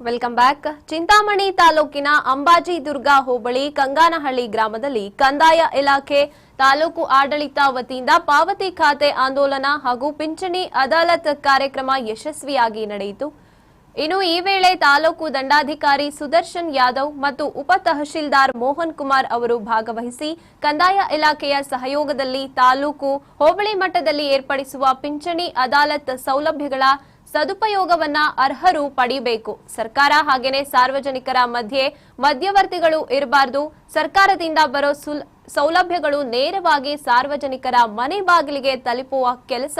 Welcome back Chintamani ತಾಲೂಕಿನ ಅಂಬಾಜಿ ದುರ್ಗಾ ಹೋಬಳಿ ಕಂಗಾನಹಳ್ಳಿ ಗ್ರಾಮದಲ್ಲಿ ಕಂದಾಯ ಇಲಾಖೆ ತಾಲೂಕು ಆಡಳಿತ ವತಿಯಿಂದ ಪಾವತಿ ಖಾತೆ ಆಂದೋಲನ ಹಾಗೂ ಪಿಂಚಣಿ ಅದಾಲತ್ ಕಾರ್ಯಕ್ರಮ ಯಶಸ್ವಿಯಾಗಿ ನಡೆಯಿತು. ಇನ್ನು ಈ ವೇಳೆ ತಾಲೂಕು ದಂಡಾಧಿಕಾರಿ ಸುದರ್ಶನ್ ಯಾದವ್ ಮತ್ತು ಉಪ ತಹಶೀಲ್ದಾರ್ ಮೋಹನ್ ಕುಮಾರ್ ಅವರು ಭಾಗವಹಿಸಿ ಕಂದಾಯ ಇಲಾಖೆಯ ಸಹಯೋಗದಲ್ಲಿ ತಾಲೂಕು ಹೋಬಳಿ ಮಟ್ಟದಲ್ಲಿ ಏರ್ಪಡಿಸುವ ಪಿಂಚಣಿ ಅದಾಲತ್ ಸೌಲಭ್ಯಗಳ ಸದುಪಯೋಗವನ್ನ ಅರ್ಹರು ಪಡಿಬೇಕು. ಸರ್ಕಾರ ಹಾಗೇನೆ ಸಾರ್ವಜನಿಕರ ಮಧ್ಯೆ ಮಧ್ಯವರ್ತಿಗಳು ಇರಬಾರದು. ಸರ್ಕಾರದಿಂದ ಬರೋ ಸುಲ್, ಸೌಲಭ್ಯಗಳು ನೇರವಾಗಿ ಸಾರ್ವಜನಿಕರ ಮನೆ ಬಾಗಿಲಿಗೆ ತಲುಪುವ ಕೆಲಸ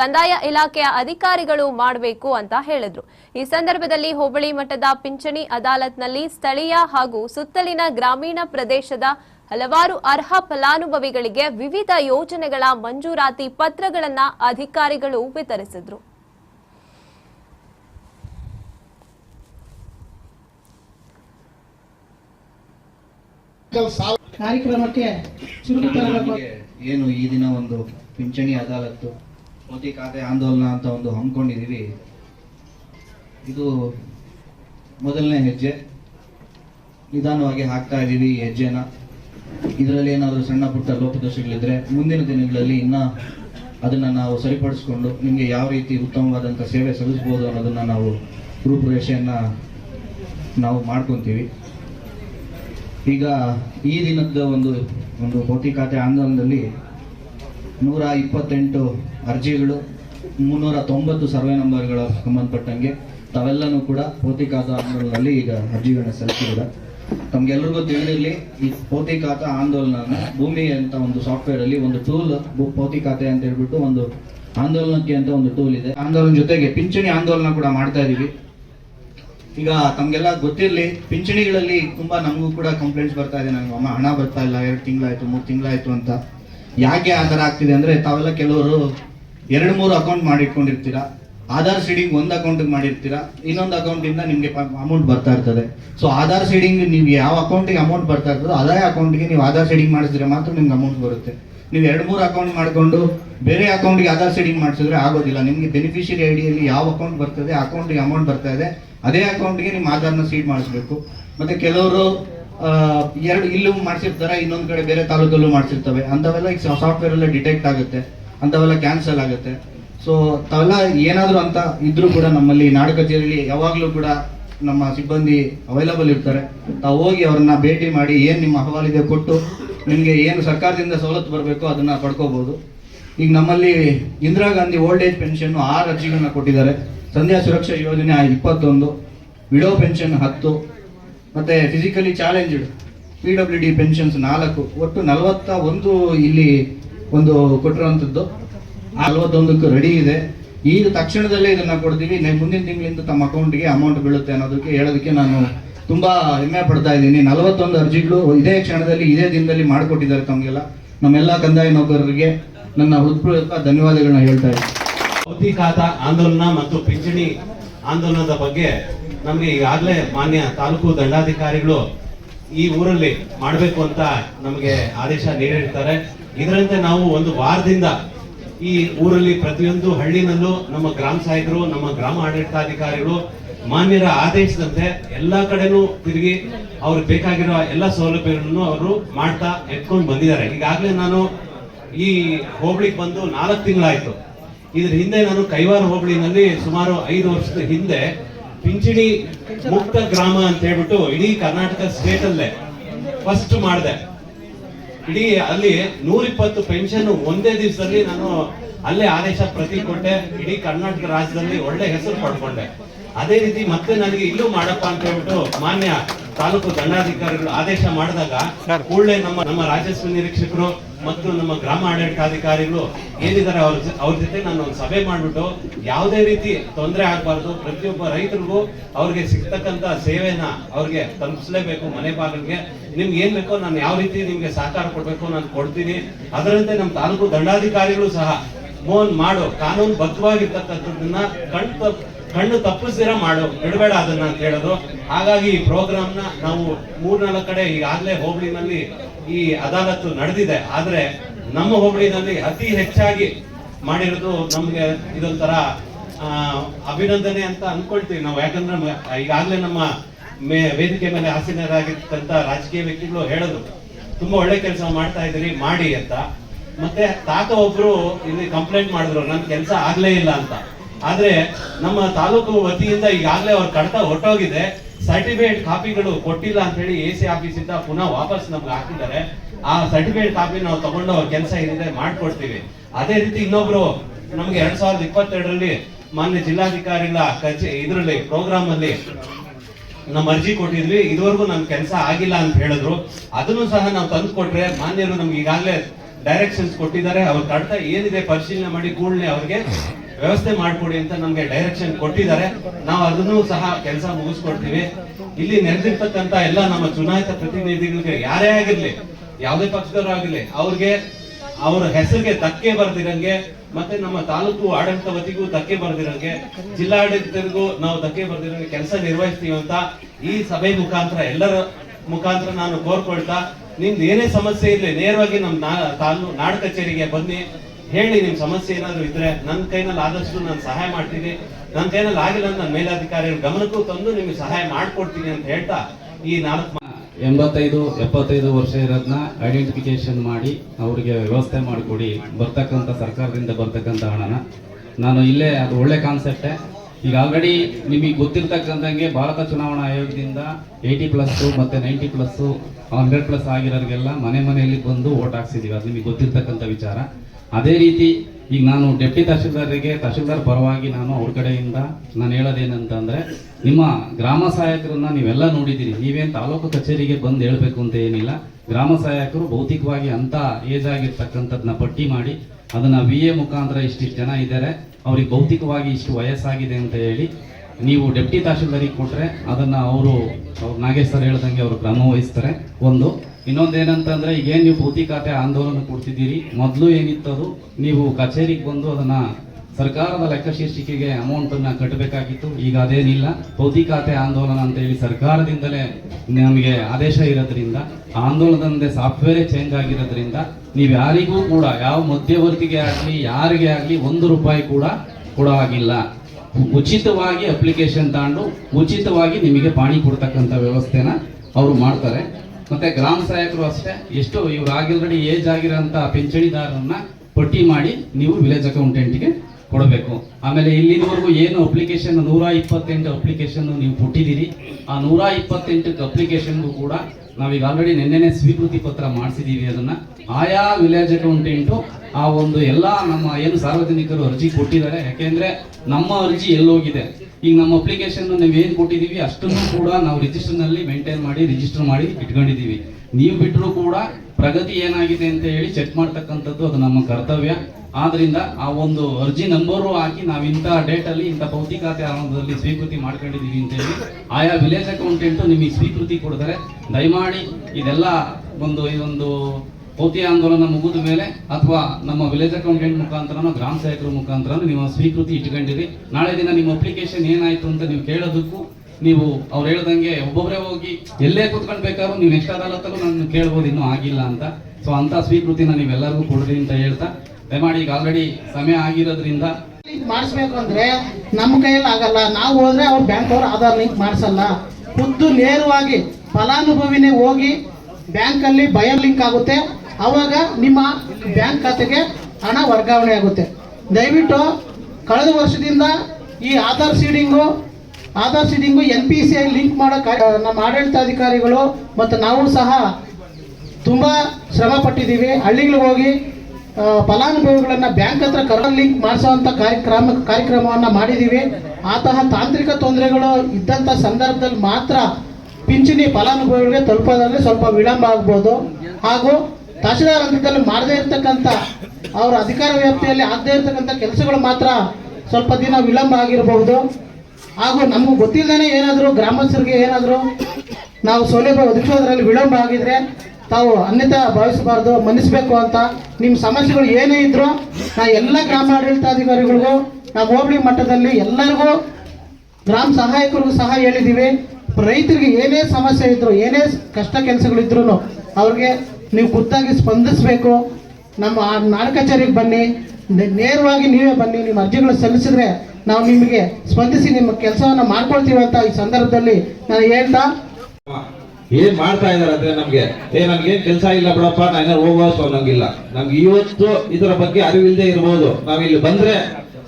ಕಂದಾಯ ಇಲಾಖೆಯ ಅಧಿಕಾರಿಗಳು ಮಾಡಬೇಕು ಅಂತ ಹೇಳಿದ್ರು. ಈ ಸಂದರ್ಭದಲ್ಲಿ ಹೋಬಳಿ ಮಟ್ಟದ ಪಿಂಚಣಿ ಅದಾಲತ್ನಲ್ಲಿ ಸ್ಥಳೀಯ ಹಾಗೂ ಸುತ್ತಲಿನ ಗ್ರಾಮೀಣ ಪ್ರದೇಶದ ಹಲವಾರು ಅರ್ಹ ಫಲಾನುಭವಿಗಳಿಗೆ ವಿವಿಧ ಯೋಜನೆಗಳ ಮಂಜೂರಾತಿ ಪತ್ರಗಳನ್ನು ಅಧಿಕಾರಿಗಳು ವಿತರಿಸಿದ್ರು. ಕಾರ್ಯಕ್ರಮಕ್ಕೆ ಏನು ಈ ದಿನ ಒಂದು ಪಿಂಚಣಿ ಅದಾಲತ್ತು ಮೋದಿ ಖಾತೆ ಆಂದೋಲನ ಅಂತ ಒಂದು ಹಮ್ಮಿಕೊಂಡಿದ್ದೀವಿ ಇದು ಮೊದಲನೇ ಹೆಜ್ಜೆ. ನಿಧಾನವಾಗಿ ಹಾಕ್ತಾ ಇದ್ದೀವಿ ಈ ಹೆಜ್ಜೆನ. ಇದರಲ್ಲಿ ಏನಾದರೂ ಸಣ್ಣ ಪುಟ್ಟ ಲೋಪದೋಷಗಳಿದ್ರೆ ಮುಂದಿನ ದಿನಗಳಲ್ಲಿ ಇನ್ನ ಅದನ್ನ ನಾವು ಸರಿಪಡಿಸ್ಕೊಂಡು ನಿಮಗೆ ಯಾವ ರೀತಿ ಉತ್ತಮವಾದಂಥ ಸೇವೆ ಸಲ್ಲಿಸ್ಬೋದು ಅನ್ನೋದನ್ನ ನಾವು ರೂಪುರೇಷೆಯನ್ನ ನಾವು ಮಾಡ್ಕೊತೀವಿ. ಈಗ ಈ ದಿನದ ಒಂದು ಒಂದು ಭೌತಿಕ ಖಾತೆ ಆಂದೋಲನದಲ್ಲಿ ನೂರ ಇಪ್ಪತ್ತೆಂಟು ಅರ್ಜಿಗಳು, ಮುನ್ನೂರ ತೊಂಬತ್ತು ಸರ್ವೆ ನಂಬರ್ಗಳ ಸಂಬಂಧಪಟ್ಟಂಗೆ ತಾವೆಲ್ಲನೂ ಕೂಡ ಭೌತಿಕ ಖಾತಾ ಆಂದೋಲನದಲ್ಲಿ ಈಗ ಅರ್ಜಿಗಳನ್ನ ಸಲ್ಲಿಸಿದ್ದಾರೆ? ತಮ್ಗೆಲ್ರಿಗೂ ತಿಳಿದಿರಲಿ, ಈ ಪೋತಿ ಖಾತಾ ಆಂದೋಲನ ಭೂಮಿ ಅಂತ ಒಂದು ಸಾಫ್ಟ್ವೇರ್ ಅಲ್ಲಿ ಒಂದು ಟೂಲ್ ಪೋತಿ ಖಾತೆ ಅಂತ ಹೇಳ್ಬಿಟ್ಟು ಒಂದು ಆಂದೋಲನಕ್ಕೆ ಅಂತ ಒಂದು ಟೂಲ್ ಇದೆ. ಆಂದೋಲನ ಜೊತೆಗೆ ಪಿಂಚಣಿ ಆಂದೋಲನ ಕೂಡ ಮಾಡ್ತಾ ಇದೀವಿ. ಈಗ ತಮ್ಗೆಲ್ಲ ಗೊತ್ತಿರಲಿ, ಪಿಂಚಣಿಗಳಲ್ಲಿ ತುಂಬಾ ನಮಗೂ ಕೂಡ ಕಂಪ್ಲೇಂಟ್ಸ್ ಬರ್ತಾ ಇದೆ. ನನಗೆ ಹಣ ಬರ್ತಾ ಇಲ್ಲ, ಎರಡು ತಿಂಗಳಾಯ್ತು, ಮೂರು ತಿಂಗಳಾಯ್ತು ಅಂತ. ಯಾಕೆ ಆ ಥರ ಆಗ್ತಿದೆ ಅಂದ್ರೆ, ತಾವೆಲ್ಲ ಕೆಲವರು ಎರಡು ಮೂರು ಅಕೌಂಟ್ ಮಾಡಿಟ್ಕೊಂಡಿರ್ತೀರಾ, ಆಧಾರ್ ಸೀಡಿಂಗ್ ಒಂದು ಅಕೌಂಟಿಗೆ ಮಾಡಿರ್ತೀರಾ, ಇನ್ನೊಂದು ಅಕೌಂಟಿಂದ ನಿಮಗೆ ಅಮೌಂಟ್ ಬರ್ತಾ ಇರ್ತದೆ. ಸೊ ಆಧಾರ್ ಸೀಡಿಂಗ್ ನೀವು ಯಾವ ಅಕೌಂಟಿಗೆ ಅಮೌಂಟ್ ಬರ್ತಾ ಇರ್ತದೋ, ಅದೇ ಅಕೌಂಟಿಗೆ ನೀವು ಆಧಾರ್ ಸೀಡಿಂಗ್ ಮಾಡಿಸಿದ್ರೆ ಮಾತ್ರ ನಿಮ್ಗೆ ಅಮೌಂಟ್ ಬರುತ್ತೆ. ನೀವು ಎರಡು ಮೂರು ಅಕೌಂಟ್ ಮಾಡಿಕೊಂಡು ಬೇರೆ ಅಕೌಂಟ್ಗೆ ಆಧಾರ್ ಸೀಡಿಂಗ್ ಮಾಡಿಸಿದ್ರೆ ಆಗೋದಿಲ್ಲ. ನಿಮಗೆ ಬೆನಿಫಿಷಿಯರಿ ಐಡಿಯಲ್ಲಿ ಯಾವ ಅಕೌಂಟ್ ಬರ್ತದೆ ಅಕೌಂಟಿಗೆ ಅಮೌಂಟ್ ಬರ್ತಾ ಇದೆ. ಅದೇ ಅಕೌಂಟ್ಗೆ ನಿಮ್ಮ ಆಧಾರ್ನ ಸೀಡ್ ಮಾಡಿಸ್ಬೇಕು. ಮತ್ತೆ ಕೆಲವರು ಎರಡು ಇಲ್ಲೂ ಮಾಡಿಸಿರ್ತಾರೆ, ಇನ್ನೊಂದು ಕಡೆ ಬೇರೆ ತಾಲೂಕಲ್ಲೂ ಮಾಡಿಸಿರ್ತವೆ. ಅಂಥವೆಲ್ಲ ಈಗ ಸಾಫ್ಟ್ವೇರ್ ಎಲ್ಲ ಡಿಟೆಕ್ಟ್ ಆಗುತ್ತೆ. ಅಂಥವೆಲ್ಲ ಕ್ಯಾನ್ಸಲ್ ಆಗುತ್ತೆ. ಸೊ, ತಾವೆಲ್ಲ ಏನಾದರೂ ಅಂತ ಇದ್ರೂ ಕೂಡ ನಮ್ಮಲ್ಲಿ ನಾಡು ಕಚೇರಿಯಲ್ಲಿ ಯಾವಾಗಲೂ ಕೂಡ ನಮ್ಮ ಸಿಬ್ಬಂದಿ ಅವೈಲಬಲ್ ಇರ್ತಾರೆ. ತಾವು ಹೋಗಿ ಅವ್ರನ್ನ ಭೇಟಿ ಮಾಡಿ ಏನು ನಿಮ್ಮ ಅಹವಾಲಿದೆ ಕೊಟ್ಟು, ನಿಮಗೆ ಏನು ಸರ್ಕಾರದಿಂದ ಸವಲತ್ತು ಬರಬೇಕು ಅದನ್ನ ಪಡ್ಕೋಬಹುದು ಈಗ ನಮ್ಮಲ್ಲಿ Indira Gandhi old age pension ಆರು ಅರ್ಜಿಗಳನ್ನ ಕೊಟ್ಟಿದ್ದಾರೆ. ಸಂಧ್ಯಾ ಸುರಕ್ಷಾ ಯೋಜನೆ ಇಪ್ಪತ್ತೊಂದು ವಿಡೋ ಪೆನ್ಷನ್ ಹತ್ತು, ಮತ್ತೆ physically challenged P W D pensions ನಾಲ್ಕು, ಒಟ್ಟು ನಲವತ್ತ ಒಂದು ಇಲ್ಲಿ ಒಂದು ಕೊಟ್ಟಿರುವಂಥದ್ದು ನಲವತ್ತೊಂದಕ್ಕೂ ರೆಡಿ ಇದೆ. ಈಗ ತಕ್ಷಣದಲ್ಲೇ ಇದನ್ನು ಕೊಡ್ತೀವಿ. ಮುಂದಿನ ತಿಂಗಳಿಂದ ತಮ್ಮ ಅಕೌಂಟ್ಗೆ ಅಮೌಂಟ್ ಬೀಳುತ್ತೆ ಅನ್ನೋದಕ್ಕೆ ಹೇಳೋದಕ್ಕೆ ನಾನು ತುಂಬಾ ಹೆಮ್ಮೆ ಪಡ್ತಾ ಇದ್ದೀನಿ. ನಲವತ್ತೊಂದು ಅರ್ಜಿಗಳು ಇದೇ ಕ್ಷಣದಲ್ಲಿ, ಇದೇ ದಿನದಲ್ಲಿ ಮಾಡಿಕೊಟ್ಟಿದ್ದಾರೆ ತಮಗೆಲ್ಲ. ನಮ್ಮೆಲ್ಲ ಕಂದಾಯ ನೌಕರರಿಗೆ ನನ್ನ ಹೃತ್ಪೂರ್ವಕ ಧನ್ಯವಾದಗಳನ್ನ ಹೇಳ್ತಾ ಇದ್ದೀನಿ. ಭೌತಿಕ ಖಾತಾ ಆಂದೋಲನ ಮತ್ತು ಪಿಂಚಣಿ ಆಂದೋಲನದ ಬಗ್ಗೆ ನಮಗೆ ಈಗಾಗಲೇ ಮಾನ್ಯ ತಾಲೂಕು ದಂಡಾಧಿಕಾರಿಗಳು ಈ ಊರಲ್ಲಿ ಮಾಡಬೇಕು ಅಂತ ನಮಗೆ ಆದೇಶ ನೀಡಿರ್ತಾರೆ. ಇದರಂತೆ ನಾವು ಒಂದು ವಾರದಿಂದ ಈ ಊರಲ್ಲಿ ಪ್ರತಿಯೊಂದು ಹಳ್ಳಿನಲ್ಲೂ ನಮ್ಮ ಗ್ರಾಮ ಸಹಾಯಕರು ನಮ್ಮ ಗ್ರಾಮ ಆಡಳಿತಾಧಿಕಾರಿಗಳು ಮಾನ್ಯರ ಆದೇಶದಂತೆ ಎಲ್ಲಾ ಕಡೆನೂ ತಿರುಗಿ ಅವ್ರಿಗೆ ಬೇಕಾಗಿರೋ ಎಲ್ಲ ಸೌಲಭ್ಯಗಳನ್ನು ಅವರು ಮಾಡ್ತಾ ಎತ್ಕೊಂಡು ಬಂದಿದ್ದಾರೆ. ಈಗಾಗಲೇ ನಾನು ಈ ಹೋಬಳಿಗೆ ಬಂದು ನಾಲ್ಕು ತಿಂಗಳಾಯ್ತು. ಇದ್ರ ಹಿಂದೆ ನಾನು ಕೈವಾರ ಹೋಬಳಿನಲ್ಲಿ ಸುಮಾರು ಐದು ವರ್ಷದ ಹಿಂದೆ ಪಿಂಚಣಿ ಮುಕ್ತ ಗ್ರಾಮ ಅಂತ ಹೇಳ್ಬಿಟ್ಟು ಇಡೀ ಕರ್ನಾಟಕ ಸ್ಟೇಟ್ ಅಲ್ಲೇ ಫಸ್ಟ್ ಮಾಡಿದೆ. ಇಡೀ ಅಲ್ಲಿ ನೂರಿಪ್ಪತ್ತು ಪೆನ್ಷನ್ ಒಂದೇ ದಿವಸದಲ್ಲಿ ನಾನು ಅಲ್ಲೇ ಆದೇಶ ಪ್ರತಿ ಕೊಟ್ಟೆ ಇಡೀ ಕರ್ನಾಟಕ ರಾಜ್ಯದಲ್ಲಿ ಒಳ್ಳೆ ಹೆಸರು ಪಡ್ಕೊಂಡೆ. ಅದೇ ರೀತಿ ಮತ್ತೆ ನನಗೆ ಇಲ್ಲೂ ಮಾಡಪ್ಪ ಅಂತ ಹೇಳ್ಬಿಟ್ಟು ಮಾನ್ಯ ತಾಲೂಕು ದಂಡಾಧಿಕಾರಿಗಳು ಆದೇಶ ಮಾಡಿದಾಗ ಕೂಡಲೇ ನಮ್ಮ ನಮ್ಮ ರಾಜಸ್ವ ನಿರೀಕ್ಷಕರು ಮತ್ತು ನಮ್ಮ ಗ್ರಾಮ ಆಡಳಿತಾಧಿಕಾರಿಗಳು ಏನಿದ್ದಾರೆ ಅವ್ರ ಅವ್ರ ಜೊತೆ ನಾನು ಒಂದು ಸಭೆ ಮಾಡಿಬಿಟ್ಟು ಯಾವುದೇ ರೀತಿ ತೊಂದರೆ ಆಗಬಾರ್ದು, ಪ್ರತಿಯೊಬ್ಬ ರೈತರಿಗೂ ಅವ್ರಿಗೆ ಸಿಗ್ತಕ್ಕಂಥ ಸೇವೆನ ಅವ್ರಿಗೆ ತಲುಪಿಸಲೇಬೇಕು ಮನೆ ಬಾಗಿಲಿಗೆ ನಿಮ್ಗೆ ಏನು ಬೇಕೋ ನಾನು ಯಾವ ರೀತಿ ನಿಮಗೆ ಸಹಕಾರ ಕೊಡಬೇಕು ನಾನು ಕೊಡ್ತೀನಿ. ಅದರಂತೆ ನಮ್ಮ ತಾಲೂಕು ದಂಡಾಧಿಕಾರಿಗಳು ಸಹ ಮೋಹನ್ ಮಾಡು, ಕಾನೂನು ಬದ್ಧವಾಗಿರ್ತಕ್ಕಂಥದ್ದನ್ನ ಕಣ್ ತಪ್- ಕಣ್ಣು ತಪ್ಪಿಸಿರ ಮಾಡು, ಬಿಡಬೇಡ ಅದನ್ನ ಅಂತ ಹೇಳೋದು. ಹಾಗಾಗಿ ಈ ಪ್ರೋಗ್ರಾಮ್ನ ನಾವು ಮೂರ್ನಾಲ್ಕು ಕಡೆ ಈಗಾಗಲೇ ಹೋಬಳಿನಲ್ಲಿ ಈ ಅದಾಲತ್ತು ನಡೆದಿದೆ, ಆದ್ರೆ ನಮ್ಮ ಹೋಬಳಿನಲ್ಲಿ ಅತಿ ಹೆಚ್ಚಾಗಿ ಮಾಡಿರೋದು ನಮ್ಗೆ ಇದೊಂಥರ ಅಭಿನಂದನೆ ಅಂತ ಅನ್ಕೊಳ್ತೀವಿ ನಾವು. ಯಾಕಂದ್ರೆ ಈಗಾಗಲೇ ನಮ್ಮ ಮೇ- ವೇದಿಕೆ ಮೇಲೆ ಆಸೀನರಾಗಿರ್ತಕ್ಕಂಥ ರಾಜಕೀಯ ವ್ಯಕ್ತಿಗಳು ಹೇಳೋದು, ತುಂಬಾ ಒಳ್ಳೆ ಕೆಲಸ ಮಾಡ್ತಾ ಇದ್ದೀರಿ, ಮಾಡಿ ಅಂತ. ಮತ್ತೆ ತಾತ ಒಬ್ರು ಇಲ್ಲಿ ಕಂಪ್ಲೇಂಟ್ ಮಾಡಿದ್ರು ನನ್ನ ಕೆಲಸ ಆಗ್ಲೇ ಇಲ್ಲ ಅಂತ. ಆದ್ರೆ ನಮ್ಮ ತಾಲೂಕು ವತಿಯಿಂದ ಈಗಾಗಲೇ ಅವ್ರ ಕಡತ ಹೊರಟೋಗಿದೆ. ಸರ್ಟಿಫಿಕೇಟ್ ಕಾಪಿಗಳು ಕೊಟ್ಟಿಲ್ಲ ಅಂತ ಹೇಳಿ ಎ ಸಿ ಆಫೀಸ್ ಇಂದ ಪುನಃ ವಾಪಸ್ ನಮ್ಗೆ ಹಾಕಿದ್ದಾರೆ. ಆ ಸರ್ಟಿಫಿಕೇಟ್ ಕಾಪಿ ನಾವು ತಗೊಂಡು ಕೆಲಸ ಏನಿದೆ ಮಾಡ್ಕೊಡ್ತೀವಿ. ಅದೇ ರೀತಿ ಇನ್ನೊಬ್ರು ನಮ್ಗೆ ಎರಡ್ ಸಾವಿರದ ಇಪ್ಪತ್ತೆರಡರಲ್ಲಿ ಮಾನ್ಯ ಜಿಲ್ಲಾಧಿಕಾರಿಗಳ ಕಚೇ, ಇದರಲ್ಲಿ ಪ್ರೋಗ್ರಾಮ್ ಅಲ್ಲಿ ನಮ್ಮ ಅರ್ಜಿ ಕೊಟ್ಟಿದ್ವಿ. ಇದುವರೆಗೂ ನಮ್ ಕೆಲಸ ಆಗಿಲ್ಲ ಅಂತ ಹೇಳಿದ್ರು. ಅದನ್ನು ಸಹ ನಾವು ತಂದು ಕೊಟ್ರೆ ಮಾನ್ಯರು ನಮ್ಗೆ ಈಗಾಗಲೇ ಡೈರೆಕ್ಷನ್ಸ್ ಕೊಟ್ಟಿದ್ದಾರೆ. ಅವ್ರ ಕಡತ ಏನಿದೆ ಪರಿಶೀಲನೆ ಮಾಡಿ ಕೂಡಲೇ ಅವ್ರಿಗೆ ವ್ಯವಸ್ಥೆ ಮಾಡಿಕೊಡಿ ಅಂತ ನಮಗೆ ಡೈರೆಕ್ಷನ್ ಕೊಟ್ಟಿದ್ದಾರೆ. ನಾವು ಅದನ್ನು ಸಹ ಕೆಲಸ ಮುಗಿಸ್ಕೊಡ್ತೀವಿ. ಇಲ್ಲಿ ನೆರೆದಿರ್ತಕ್ಕಂಥ ಎಲ್ಲ ನಮ್ಮ ಚುನಾಯಿತ ಪ್ರತಿನಿಧಿಗಳಿಗೆ ಯಾರೇ ಆಗಿರ್ಲಿ, ಯಾವುದೇ ಪಕ್ಷದವರು ಆಗಿರಲಿ, ಅವ್ರಿಗೆ ಅವರ ಹೆಸರಿಗೆ ಧಕ್ಕೆ ಬರ್ದಿರಂಗೆ, ಮತ್ತೆ ನಮ್ಮ ತಾಲೂಕು ಆಡಳಿತ ವತಿಗೂ ಧಕ್ಕೆ ಬರ್ದಿರಂಗೆ, ಜಿಲ್ಲಾಡಳಿತರಿಗೂ ನಾವು ಧಕ್ಕೆ ಬರ್ದಿರಂಗೆ ಕೆಲಸ ನಿರ್ವಹಿಸ್ತೀವಿ ಅಂತ ಈ ಸಭೆ ಮುಖಾಂತರ ಎಲ್ಲರ ಮುಖಾಂತರ ನಾನು ಕೋರ್ಕೊಳ್ತಾ, ನಿಮ್ದು ಏನೇ ಸಮಸ್ಯೆ ಇರಲಿ, ನೇರವಾಗಿ ನಮ್ಮ ನಾ- ತಾಲೂ ನಾಡ ಕಚೇರಿಗೆ ಬನ್ನಿ. ಹೇಳಿ, ನಿಮ್ ಸಮಸ್ಯೆ ಏನಾದ್ರು ಇದ್ರೆ ನನ್ನ ಕೈನಲ್ಲಿ ಆದಷ್ಟು ನಾನು ಸಹಾಯ ಮಾಡ್ತೀನಿ. ನನ್ನ ಕೈನಲ್ಲಿ ಆಗಿಲ್ಲ ನನ್ನ ಮೇಲಾಧಿಕಾರಿಗಳ ಗಮನಕ್ಕೂ ತಂದು ನಿಮ್ಗೆ ಸಹಾಯ ಮಾಡ್ಕೊಡ್ತೀನಿ ಅಂತ ಹೇಳ್ತಾ ಈ ನಾಲ್ಕು ಎಂಬತ್ತೈದು, ಎಪ್ಪತ್ತೈದು ವರ್ಷ ಇರೋದನ್ನ ಐಡೆಂಟಿಫಿಕೇಶನ್ ಮಾಡಿ, ಅವರಿಗೆ ವ್ಯವಸ್ಥೆ ಮಾಡಿಕೊಡಿ. ಬರ್ತಕ್ಕಂಥ ಸರ್ಕಾರದಿಂದ ಬರ್ತಕ್ಕಂಥ ಹಣನ. ನಾನು ಇಲ್ಲೇ, ಅದು ಒಳ್ಳೆ ಕಾನ್ಸೆಪ್ಟೇ ಈಗ ಆಲ್ರೆಡಿ ನಿಮಗೆ ಗೊತ್ತಿರ್ತಕ್ಕಂಥಂಗೆ ಭಾರತ ಚುನಾವಣಾ ಆಯೋಗದಿಂದ ಏಯ್ಟಿ ಪ್ಲಸ್ಸು ಮತ್ತು ನೈಂಟಿ ಪ್ಲಸ್ಸು ಹಂಡ್ರೆಡ್ ಪ್ಲಸ್ ಆಗಿರೋರಿಗೆಲ್ಲ ಮನೆ ಮನೆಯಲ್ಲಿ ಬಂದು ಓಟ್ ಹಾಕ್ಸಿದೀವಿ. ಅದು ನಿಮಗೆ ಗೊತ್ತಿರ್ತಕ್ಕಂಥ ವಿಚಾರ. ಅದೇ ರೀತಿ ಈಗ ನಾನು ಡೆಪ್ಟಿ ತಹಶೀಲ್ದಾರರಿಗೆ, ತಹಶೀಲ್ದಾರ್ ಪರವಾಗಿ ನಾನು ಅವ್ರ ಕಡೆಯಿಂದ ನಾನು ಹೇಳೋದೇನಂತಂದ್ರೆ, ನಿಮ್ಮ ಗ್ರಾಮ ಸಹಾಯಕರನ್ನ ನೀವೆಲ್ಲ ನೋಡಿದ್ದೀರಿ. ನೀವೇನು ತಾಲೂಕು ಕಚೇರಿಗೆ ಬಂದು ಹೇಳಬೇಕು ಅಂತ ಏನಿಲ್ಲ. ಗ್ರಾಮ ಸಹಾಯಕರು ಭೌತಿಕವಾಗಿ ಅಂತ ಏಜ್ ಆಗಿರ್ತಕ್ಕಂಥದ್ದನ್ನ ಪಟ್ಟಿ ಮಾಡಿ, ಅದನ್ನ ವಿ ಎ ಮುಖಾಂತರ ಇಷ್ಟಿಷ್ಟು ಜನ ಇದ್ದಾರೆ. ಅವ್ರಿಗೆ ಭೌತಿಕವಾಗಿ ಇಷ್ಟು ವಯಸ್ಸಾಗಿದೆ ಅಂತ ಹೇಳಿ ನೀವು ಡೆಪ್ಟಿ ತಹಶೀಲ್ದಾರಿಗೆ ಕೊಟ್ಟರೆ ಅದನ್ನು ಅವರು ನಾಗೇಶ್ ಸರ್ ಹೇಳ್ದಂಗೆ ಅವರು ಕ್ರಮ ವಹಿಸ್ತಾರೆ. ಒಂದು ಇನ್ನೊಂದು ಏನಂತಂದರೆ ಏನು ನೀವು ಭೌತಿಕತೆ ಆಂದೋಲನ ಕೊಡ್ತಿದ್ದೀರಿ, ಮೊದಲು ಏನಿತ್ತು ಅದು ನೀವು ಕಚೇರಿಗೆ ಬಂದು ಅದನ್ನ ಸರ್ಕಾರದ ಲೆಕ್ಕ ಶೀರ್ಷಿಕೆಗೆ ಅಮೌಂಟ್ ಅನ್ನ ಕಟ್ಟಬೇಕಾಗಿತ್ತು. ಈಗ ಅದೇನಿಲ್ಲ. ಭೌತಿಕತೆ ಆಂದೋಲನ ಅಂತ ಹೇಳಿ ಸರ್ಕಾರದಿಂದಲೇ ನಮಗೆ ಆದೇಶ ಇರೋದ್ರಿಂದ ಆಂದೋಲನದ ಸಾಫ್ಟ್ವೇರೇ ಚೇಂಜ್ ಆಗಿರೋದ್ರಿಂದ ನೀವು ಯಾರಿಗೂ ಕೂಡ, ಯಾವ ಮಧ್ಯವರ್ತಿಗೆ ಆಗಲಿ, ಯಾರಿಗೆ ಆಗಲಿ ಒಂದು ರೂಪಾಯಿ ಕೂಡ ಕೊಡೋವಾಗಿಲ್ಲ ಉಚಿತವಾಗಿ ಅಪ್ಲಿಕೇಶನ್ ತಗೊಂಡು ಉಚಿತವಾಗಿ ನಿಮಗೆ ಪಾಣಿ ಕೊಡ್ತಕ್ಕಂಥ ವ್ಯವಸ್ಥೆನ ಅವರು ಮಾಡ್ತಾರೆ. ಮತ್ತೆ ಗ್ರಾಮ ಸಹಾಯಕರು ಅಷ್ಟೇ, ಎಷ್ಟು ಇವ್ರು ಆಗಿಲ್ರೆಡಿ ಏಜ್ ಆಗಿರೋಂಥ ಪಿಂಚಣಿದಾರರನ್ನ ಪಟ್ಟಿ ಮಾಡಿ ನೀವು ವಿಲೇಜ್ ಅಕೌಂಟೆಂಟ್ಗೆ ಕೊಡಬೇಕು. ಆಮೇಲೆ ಇಲ್ಲಿನವರೆಗೂ ಏನು ಅಪ್ಲಿಕೇಶನ್ ನೂರ ಇಪ್ಪತ್ತೆಂಟು ಅಪ್ಲಿಕೇಶನ್ ನೀವು ಕೊಟ್ಟಿದ್ದೀರಿ, ಆ ನೂರ ಇಪ್ಪತ್ತೆಂಟಕ್ಕೆ ಅಪ್ಲಿಕೇಶನ್ಗೂ ಕೂಡ ನಾವೀಗ ಆಲ್ರೆಡಿ ನಿನ್ನೆನೆ ಸ್ವೀಕೃತಿ ಪತ್ರ ಮಾಡಿಸಿದ್ದೀವಿ ಅದನ್ನು. ಆಯಾ ವಿಲೇಜ್ ಅಕೌಂಟೆಂಟು ಆ ಒಂದು ಎಲ್ಲ ನಮ್ಮ ಏನು ಸಾರ್ವಜನಿಕರು ಅರ್ಜಿ ಕೊಟ್ಟಿದ್ದಾರೆ. ಯಾಕೆಂದರೆ ನಮ್ಮ ಅರ್ಜಿ ಎಲ್ಲೋಗಿದೆ. ಈಗ ನಮ್ಮ ಅಪ್ಲಿಕೇಶನ್ ನೀವು ಏನು ಕೊಟ್ಟಿದ್ದೀವಿ? ಅಷ್ಟನ್ನು ಕೂಡ ನಾವು ರಿಜಿಸ್ಟರ್ನಲ್ಲಿ ಮೇಂಟೈನ್ ಮಾಡಿ ರಿಜಿಸ್ಟರ್ ಮಾಡಿ ಇಟ್ಕೊಂಡಿದ್ದೀವಿ. ನೀವು ಬಿಟ್ಟರೂ ಕೂಡ ಪ್ರಗತಿ ಏನಾಗಿದೆ ಅಂತ ಹೇಳಿ ಚೆಕ್ ಮಾಡ್ತಕ್ಕಂಥದ್ದು ಅದು ನಮ್ಮ ಕರ್ತವ್ಯ. ಆದ್ರಿಂದ ಆ ಒಂದು ಅರ್ಜಿ ನಂಬರು ಹಾಕಿ ನಾವು ಇಂಥ ಡೇಟ್ ಅಲ್ಲಿ ಇಂಥ ಭೌತಿಕತೆ ಆರಂಭದಲ್ಲಿ ಸ್ವೀಕೃತಿ ಮಾಡ್ಕೊಂಡಿದ್ದೀವಿ ಅಂತ ಹೇಳಿ ಆಯಾ ವಿಲೇಜ್ ಅಕೌಂಟೆಂಟ್ ನಿಮಗೆ ಸ್ವೀಕೃತಿ ಕೊಡ್ತಾರೆ. ದಯಮಾಡಿ ಇದೆಲ್ಲ ಒಂದು ಇದೊಂದು ಭೌತಿಕ ಆಂದೋಲನ ಮುಗಿದ ಮೇಲೆ ಅಥವಾ ನಮ್ಮ ವಿಲೇಜ್ ಅಕೌಂಟೆಂಟ್ ಮುಖಾಂತರನೋ ಗ್ರಾಮ ಸಹಾಯಕರ ಮುಖಾಂತರ ನೀವು ಸ್ವೀಕೃತಿ ಇಟ್ಕೊಂಡಿರಿ. ನಾಳೆ ದಿನ ನಿಮ್ಮ ಅಪ್ಲಿಕೇಶನ್ ಏನಾಯ್ತು ಅಂತ ನೀವು ಕೇಳೋದಕ್ಕೂ ನೀವು ಅವ್ರು ಹೇಳ್ದಂಗೆ ಒಬ್ಬೊಬ್ಬರೇ ಹೋಗಿ ಎಲ್ಲೇ ಕುತ್ಕೊಳ್ಬೇಕಾದ್ರು ನೀವು ನೆಕ್ಸ್ಟ್ ಅದಾಲತ್ತಲ್ಲೂ ನಾನು ಕೇಳ್ಬೋದು, ಇನ್ನೂ ಆಗಿಲ್ಲ ಅಂತ. ಸೊ ಅಂಥ ಸ್ವೀಕೃತಿನ ನೀವೆಲ್ಲರಿಗೂ ಕೊಡ್ರಿ ಅಂತ ಹೇಳ್ತಾ ದಯಮಾಡಿ ಈಗ ಆಲ್ರೆಡಿ ಸಮಯ ಆಗಿರೋದ್ರಿಂದ ಮಾಡಿಸ್ಬೇಕು ಅಂದ್ರೆ ನಮ್ಮ ಕೈಯಲ್ಲಿ ಆಗಲ್ಲ. ನಾವು ಹೋದ್ರೆ ಅವ್ರು ಬ್ಯಾಂಕ್ ಅವ್ರು ಆಧಾರ್ ಲಿಂಕ್ ಮಾಡಿಸಲ್ಲ. ಖುದ್ದು ನೇರವಾಗಿ ಫಲಾನುಭವಿನೇ ಹೋಗಿ ಬ್ಯಾಂಕಲ್ಲಿ ಬಯೋ ಲಿಂಕ್ ಆಗುತ್ತೆ. ಅವಾಗ ನಿಮ್ಮ ಬ್ಯಾಂಕ್ ಖಾತೆಗೆ ಹಣ ವರ್ಗಾವಣೆ ಆಗುತ್ತೆ. ದಯವಿಟ್ಟು ಕಳೆದ ವರ್ಷದಿಂದ ಈ Aadhaar seeding Aadhaar seeding N P C I link ಮಾಡೋ ನಮ್ಮ ಆಡಳಿತಾಧಿಕಾರಿಗಳು ಮತ್ತು ನಾವು ಸಹ ತುಂಬ ಶ್ರಮ ಪಟ್ಟಿದ್ದೀವಿ ಹಳ್ಳಿಗಳಿಗೆ ಹೋಗಿ ಫಲಾನುಭವಿಗಳನ್ನ ಬ್ಯಾಂಕ್ ಹತ್ರ ಕರ ಲಿಂಕ್ ಮಾಡಿಸೋವಂಥ ಕಾರ್ಯಕ್ರಮ, ಕಾರ್ಯಕ್ರಮವನ್ನ ಮಾಡಿದ್ದೀವಿ ಆತಹ ತಾಂತ್ರಿಕ ತೊಂದರೆಗಳು ಇದ್ದಂಥ ಸಂದರ್ಭದಲ್ಲಿ ಮಾತ್ರ ಪಿಂಚಣಿ ಫಲಾನುಭವಿಗಳಿಗೆ ತಲುಪೋದಾದರೆ ಸ್ವಲ್ಪ ವಿಳಂಬ ಆಗ್ಬೋದು. ಹಾಗೂ ತಹಶೀಲ್ದಾರ್ ಹಂತದಲ್ಲಿ ಮಾಡದೇ ಇರತಕ್ಕಂಥ ಅವರ ಅಧಿಕಾರ ವ್ಯಾಪ್ತಿಯಲ್ಲಿ ಆಗದೇ ಇರತಕ್ಕಂಥ ಕೆಲಸಗಳು ಮಾತ್ರ ಸ್ವಲ್ಪ ದಿನ ವಿಳಂಬ ಆಗಿರಬಹುದು. ಹಾಗೂ ನಮಗೆ ಗೊತ್ತಿಲ್ಲದೇ ಏನಾದರೂ ಗ್ರಾಮಸ್ಥರಿಗೆ ಏನಾದರೂ ನಾವು ಸೌಲಭ್ಯ ಒದಗಿಸೋದ್ರಲ್ಲಿ ವಿಳಂಬ ಆಗಿದ್ರೆ ತಾವು ಅನ್ಯತ ಭಾವಿಸಬಾರ್ದು, ಮನ್ನಿಸಬೇಕು ಅಂತ ನಿಮ್ಮ ಸಮಸ್ಯೆಗಳು ಏನೇ ಇದ್ದರೂ ನಾ ಎಲ್ಲ ಗ್ರಾಮ ಆಡಳಿತಾಧಿಕಾರಿಗಳಿಗೂ ನಾವು ಹೋಬಳಿ ಮಟ್ಟದಲ್ಲಿ ಎಲ್ಲರಿಗೂ ಗ್ರಾಮ ಸಹಾಯಕರಿಗೂ ಸಹ ಹೇಳಿದ್ದೀವಿ ರೈತರಿಗೆ ಏನೇ ಸಮಸ್ಯೆ ಇದ್ರು, ಏನೇ ಕಷ್ಟ ಕೆಲಸಗಳಿದ್ರು ಅವ್ರಿಗೆ ನೀವು ಖುದ್ದಾಗಿ ಸ್ಪಂದಿಸಬೇಕು. ನಮ್ಮ ಆ ನಾಡ ಕಚೇರಿಗೆ ಬನ್ನಿ ನೇರವಾಗಿ ನೀವೇ ಬನ್ನಿ, ನಿಮ್ಮ ಅರ್ಜಿಗಳು ಸಲ್ಲಿಸಿದ್ರೆ ನಾವು ನಿಮಗೆ ಸ್ಪಂದಿಸಿ ನಿಮ್ಮ ಕೆಲಸವನ್ನು ಮಾಡ್ಕೊಳ್ತೀವಿ ಅಂತ ಈ ಸಂದರ್ಭದಲ್ಲಿ ನಾನು ಹೇಳ್ತಾ ಏನ್ ಮಾಡ್ತಾ ಇದಾರೆ ಅಂದ್ರೆ ನಮ್ಗೆ, ಏ, ನಮ್ಗೆ ಏನ್ ಕೆಲಸ ಇಲ್ಲ ಬಿಡಪ್ಪ ನಾನು ಹೋಗುವಷ್ಟು ಅನ್ನಂಗಿಲ್ಲ. ನಮ್ಗೆ ಇವತ್ತು ಇದರ ಬಗ್ಗೆ ಅರಿವಿಲ್ಲದೆ ಇರ್ಬೋದು. ನಾವ್ ಇಲ್ಲಿ ಬಂದ್ರೆ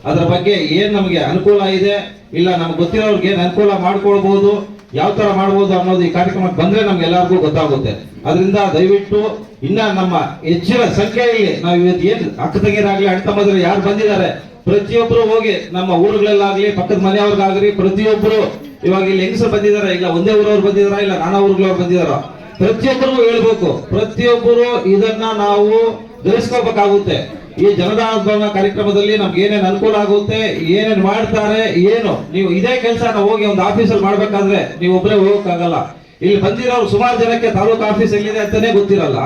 ಅದರ ಬಗ್ಗೆ ಏನ್ ನಮ್ಗೆ ಅನುಕೂಲ ಇದೆ, ಇಲ್ಲ ನಮ್ಗೆ ಗೊತ್ತಿರೋರ್ಗೆ ಏನ್ ಅನುಕೂಲ ಮಾಡ್ಕೊಳ್ಬಹುದು ಯಾವ ತರ ಮಾಡ್ಬೋದು ಅನ್ನೋದು ಈ ಕಾರ್ಯಕ್ರಮಕ್ಕೆ ಬಂದ್ರೆ ನಮ್ಗೆ ಎಲ್ಲರಿಗೂ ಗೊತ್ತಾಗುತ್ತೆ. ಅದರಿಂದ ದಯವಿಟ್ಟು ಇನ್ನ ನಮ್ಮ ಹೆಚ್ಚಿನ ಸಂಖ್ಯೆಯಲ್ಲಿ ನಾವು ಇವತ್ತು ಏನ್ ಅಕ್ಕ ತಂಗಿರಾಗ್ಲಿ ಅಣ್ಣ ತಮ್ಮದ್ರೆ ಯಾರು ಬಂದಿದ್ದಾರೆ ಪ್ರತಿಯೊಬ್ರು ಹೋಗಿ ನಮ್ಮ ಊರುಗಳಲ್ಲಾಗ್ಲಿ, ಪಕ್ಕದ ಮನೆಯವ್ರಿಗಾಗ್ಲಿ, ಪ್ರತಿಯೊಬ್ರು ಇವಾಗ ಇಲ್ಲಿ ಹೆಂಗಸರು ಬಂದಿದಾರ? ಇಲ್ಲ ಒಂದೇ ಊರವ್ರು ಬಂದಿದಾರ? ಇಲ್ಲ ನಾನಾ ಊರುಗಳವ್ರು ಬಂದಿದಾರ? ಪ್ರತಿಯೊಬ್ಬರಿಗೂ ಹೇಳ್ಬೇಕು. ಪ್ರತಿಯೊಬ್ಬರು ಇದನ್ನ ನಾವು ಧರಿಸ್ಕೋಬೇಕಾಗುತ್ತೆ ಈ ಜನದಾಂದೋಲನ ಕಾರ್ಯಕ್ರಮದಲ್ಲಿ ನಮ್ಗೆ ಏನೇನು ಅನುಕೂಲ ಆಗುತ್ತೆ, ಏನೇನ್ ಮಾಡ್ತಾರೆ, ಏನು? ನೀವು ಇದೇ ಕೆಲಸ ಹೋಗಿ ಒಂದು ಆಫೀಸಲ್ಲಿ ಮಾಡ್ಬೇಕಾದ್ರೆ ನೀವು ಒಬ್ಬರೇ ಹೋಗಕ್ಕಾಗಲ್ಲ. ಇಲ್ಲಿ ಬಂದಿರೋರು ಸುಮಾರು ಜನಕ್ಕೆ ತಾಲೂಕು ಆಫೀಸ್ ಎಲ್ಲಿದೆ ಅಂತಾನೆ ಗೊತ್ತಿರಲ್ಲ.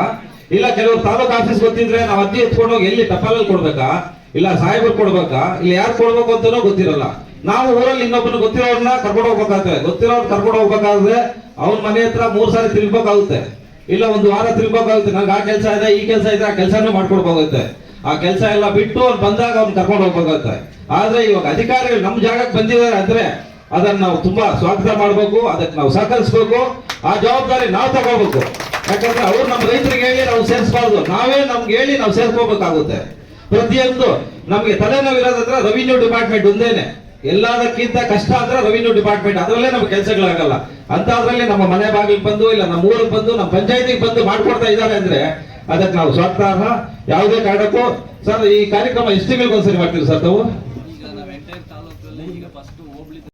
ಇಲ್ಲ, ಕೆಲವರು ತಾಲೂಕು ಆಫೀಸ್ ಗೊತ್ತಿದ್ರೆ ನಾವು ಅದ್ದಿ ಎತ್ಕೊಂಡೋಗಿ ಎಲ್ಲಿ ಟಪಾಲಲ್ಲಿ ಕೊಡ್ಬೇಕಾ? ಇಲ್ಲ, ಸಾಹೇಬರು ಕೊಡ್ಬೇಕಾ? ಇಲ್ಲ ಯಾರು ಕೊಡ್ಬೇಕು ಅಂತಾನೂ ಗೊತ್ತಿರಲ್ಲ. ನಾವು ಊರಲ್ಲಿ ಇನ್ನೊಬ್ಬನ ಗೊತ್ತಿರೋರ್ನ ಕರ್ಕೊಂಡು ಹೋಗ್ಬೇಕಾಗ್ತದೆ. ಗೊತ್ತಿರೋರ್ ಕರ್ಕೊಂಡು ಹೋಗ್ಬೇಕಾದ್ರೆ ಅವ್ನ ಮನೆ ಹತ್ರ ಮೂರ್ ಸಾರಿ ತಿರ್ಬೇಕಾಗುತ್ತೆ ಇಲ್ಲ, ಒಂದು ವಾರ ತಿರ್ಬೇಕಾಗುತ್ತೆ ನಂಗೆ ಆ ಕೆಲಸ ಇದೆ, ಈ ಕೆಲಸ ಇದೆ, ಆ ಕೆಲಸನೂ ಮಾಡ್ಕೊಡ್ಬೇಕಾಗುತ್ತೆ. ಆ ಕೆಲಸ ಎಲ್ಲ ಬಿಟ್ಟು ಅವ್ರು ಬಂದಾಗ ಅವ್ನು ಕರ್ಕೊಂಡು ಹೋಗ್ಬೇಕಾಗುತ್ತೆ. ಆದ್ರೆ ಇವಾಗ ಅಧಿಕಾರಿಗಳು ನಮ್ಮ ಜಾಗಕ್ಕೆ ಬಂದಿದ್ದಾರೆ ಅಂದ್ರೆ ಅದನ್ನ ನಾವು ತುಂಬಾ ಸ್ವಾಗತ ಮಾಡಬೇಕು, ಅದಕ್ಕೆ ನಾವು ಸಹಕರಿಸಬೇಕು. ಆ ಜವಾಬ್ದಾರಿ ನಾವು ತಗೋಬೇಕು. ಯಾಕಂದ್ರೆ ಅವ್ರು ನಮ್ಮ ರೈತರಿಗೆ ಹೇಳಿ ನಾವು ಸೇರಿಸಬಾರ್ದು. ನಾವೇ ನಮ್ಗೆ ಹೇಳಿ ನಾವು ಸೇರ್ಕೋಬೇಕಾಗುತ್ತೆ. ಪ್ರತಿಯೊಂದು ನಮಗೆ ತಲೆನೋವು ಇರೋದಂದ್ರೆ ರೆವಿನ್ಯೂ ಡಿಪಾರ್ಟ್ಮೆಂಟ್ ಒಂದೇನೆ. ಎಲ್ಲದಕ್ಕಿಂತ ಕಷ್ಟ ಅಂದ್ರೆ ರೆವಿನ್ಯೂ ಡಿಪಾರ್ಟ್ಮೆಂಟ್ ಅದರಲ್ಲೇ ನಮ್ಗೆ ಕೆಲಸಗಳಾಗಲ್ಲ. ಅಂತದ್ರಲ್ಲಿ ನಮ್ಮ ಮನೆ ಬಾಗಿಲಿಗೆ ಬಂದು, ಇಲ್ಲ ನಮ್ಮ ಊರಿಗೆ ಬಂದು, ನಮ್ಮ ಪಂಚಾಯತಿಗೆ ಬಂದು ಮಾಡ್ಕೊಡ್ತಾ ಇದ್ದಾರೆ ಅಂದ್ರೆ ಅದಕ್ಕೆ ನಾವು ಸ್ವಾಗತಾರ್ಹ ಯಾವುದೇ ಕಾರಣಕ್ಕೂ ಸರ್, ಈ ಕಾರ್ಯಕ್ರಮ ಎಷ್ಟು ತಿಂಗಳಿಗೆ ಒಂದ್ಸರಿ ಮಾಡ್ತೀವಿ ಸರ್ ತಾವು?